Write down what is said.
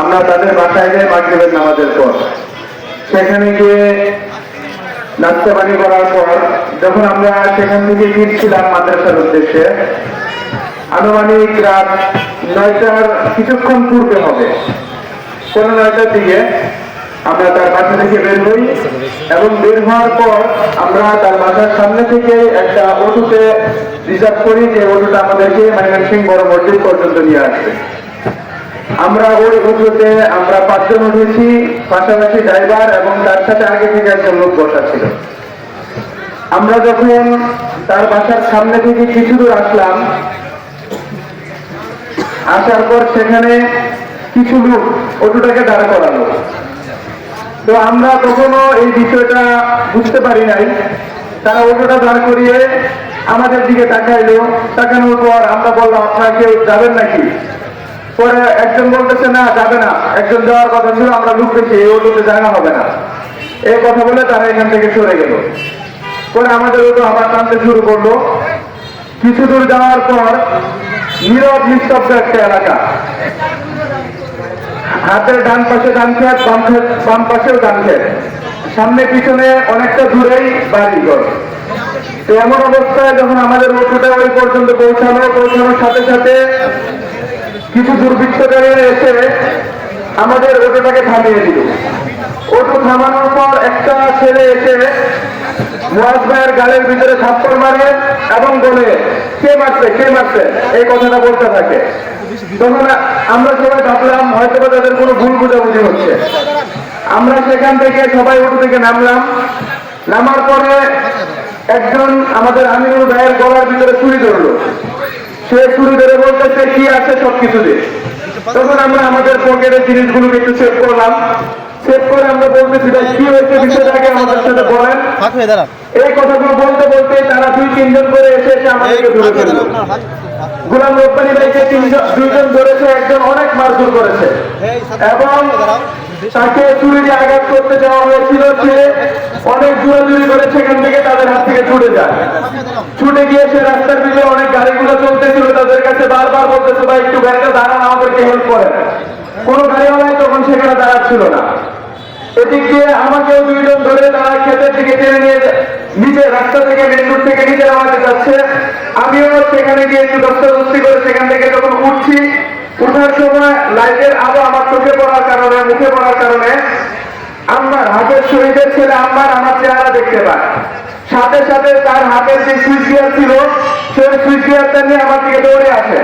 আমরা তাদের বাসায় যাই মাগরিবের নামাজের পর। সেখানে গিয়ে নাস্তা পানি করার পর যখন আমরা সেখান থেকে ফিরছিলাম মাদ্রাসার উদ্দেশ্যে, আনুমানিক রাত নয়টার কিছুক্ষণ পূর্বে হবে। পনেরো নয়টার দিকে আমরা তার বাসা থেকে বের হই এবং বের হওয়ার পর আমরা তার বাসার সামনে থেকে একটা অটোতে রিজার্ভ করি যে অটোটা আমাদেরকে ময়মনসিং বড় মসজিদ পর্যন্ত নিয়ে আসবে। আমরা ওই অটোতে আমরা পাঁচজন উঠেছি, পাশাপাশি ড্রাইভার এবং তার সাথে আগে থেকে একজন লোক বসা ছিল। আমরা যখন তার বাসার সামনে থেকে কিছু দূর আসলাম, আসার পর সেখানে কিছু লোক অটোটাকে দাঁড়া করালো। তো আমরা কখনো এই বিষয়টা বুঝতে পারি নাই। তারা অটোটা দাঁড় করিয়ে আমাদের দিকে তাকাইলো। তাকানোর পর আমরা বললাম, আপনারা কেউ যাবেন নাকি? পরে একজন বলতেছে, না, যাবে না। একজন যাওয়ার কথা ছিল, আমরা লুক পেয়েছি এই অটোতে জায়গা হবে না। এই কথা বলে তারা এখান থেকে সরে গেল। পরে আমাদের অটো আবার টানতে শুরু করল। কিছু দূর যাওয়ার পর নীরব, নিস্তব্ধ একটা এলাকা। হাতের ডান পাশে ডান খেত, বাম খেত, বাম পাশেও ডান খেত। সামনে, পিছনে অনেকটা দূরেই বাড়ি ঘর। এমন অবস্থায় যখন আমাদের অটোটা ওই পর্যন্ত পৌঁছানো পৌঁছানোর সাথে সাথে কিছু দুর্বৃত্তকারীরা এসে আমাদের অটোটাকে থামিয়ে দিল। অটো থামানোর পর একটা ছেলে এসে মুয়াজ গালের ভিতরে থাপ্পড় মারে এবং বলে, কে মারছে কে মারছে? এই কথাটা বলতে থাকে। তখন আমরা সবাই ভাবলাম হয়তো বা তাদের কোনো ভুল বোঝাবুঝি হচ্ছে। আমরা সেখান থেকে সবাই অটো থেকে নামলাম। নামার পরে একজন আমাদের আমিনুল ভাইয়ের গলার ভিতরে চুরি ধরলো। সে চুরি ধরে বলতেছে কি আছে সব কিছু দিয়ে। তখন আমরা আমাদের পকেটের জিনিসগুলোকে একটু সেভ করলাম। সেভ করে আমরা বলতেছি ভাই কি হয়েছে বিষয়টাকে আমাদের সাথে বলেন। এই কথাগুলো বলতে বলতে তারা দুই তিনজন করে এসে এসে আমাদেরকে গোলাম রব্বানি ভাইকে তিনজন দুইজন ধরেছে একজন অনেক মারধর করেছে। এবং তাকে চুরি দিয়ে আঘাত করতে যাওয়া হয়েছিল সে অনেক জোরাজুরি করে সেখান থেকে তাদের হাত থেকে ছুটে যায়। ছুটে গিয়ে সে রাস্তার ভিতরে অনেক গাড়িগুলো চলতেছিল তাদের কাছে বারবার একটু গাড়িটা দাঁড়ান, আমাদেরকে হেল্প করেন। কোনো গাড়িওয়ালাই তখন সেখানে দাঁড়াচ্ছিল না। এদিক দিয়ে আমাকেও দুইজন ধরে তারা ক্ষেতের দিকে টেনে নিয়ে নিচে রাস্তা থেকে মেন রোড থেকে নিচে নামাতে যাচ্ছে। আমিও সেখানে গিয়ে একটু দস্তাদস্তি করে সেখান থেকে যখন উঠছি, উঠার সময় লাইটের আলো আমার চোখে পড়ার কারণে, মুখে পড়ার কারণে আমার হাতের শহীদের ছেলে আমার আমার চেহারা দেখতে পায়। সাথে সাথে তার হাতের যে সুইচ গিয়ার ছিল, সেই সুইচ গিয়ারটা নিয়ে আমার দিকে দৌড়ে আসে।